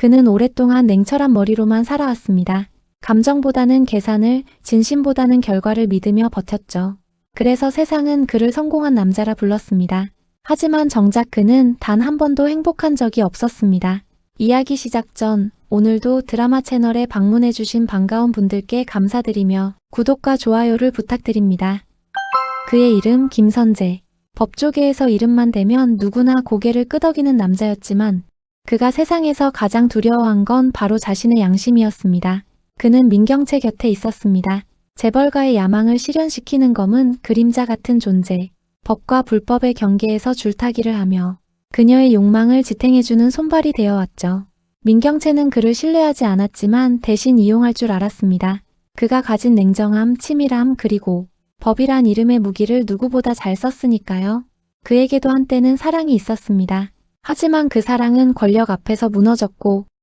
그는 오랫동안 냉철한 머리로만 살아왔습니다. 감정보다는 계산을, 진심보다는 결과를 믿으며 버텼죠. 그래서 세상은 그를 성공한 남자라 불렀습니다. 하지만 정작 그는 단 한 번도 행복한 적이 없었습니다. 이야기 시작 전 오늘도 드라마 채널에 방문해주신 반가운 분들께 감사드리며 구독과 좋아요를 부탁드립니다. 그의 이름 김선재. 법조계에서 이름만 대면 누구나 고개를 끄덕이는 남자였지만 그가 세상에서 가장 두려워한 건 바로 자신의 양심이었습니다. 그는 민경채 곁에 있었습니다. 재벌가의 야망을 실현시키는 검은 그림자 같은 존재. 법과 불법의 경계에서 줄타기를 하며 그녀의 욕망을 지탱해주는 손발이 되어왔죠. 민경채는 그를 신뢰하지 않았지만 대신 이용할 줄 알았습니다. 그가 가진 냉정함, 치밀함, 그리고 법이란 이름의 무기를 누구보다 잘 썼으니까요. 그에게도 한때는 사랑이 있었습니다. 하지만 그 사랑은 권력 앞에서 무너졌고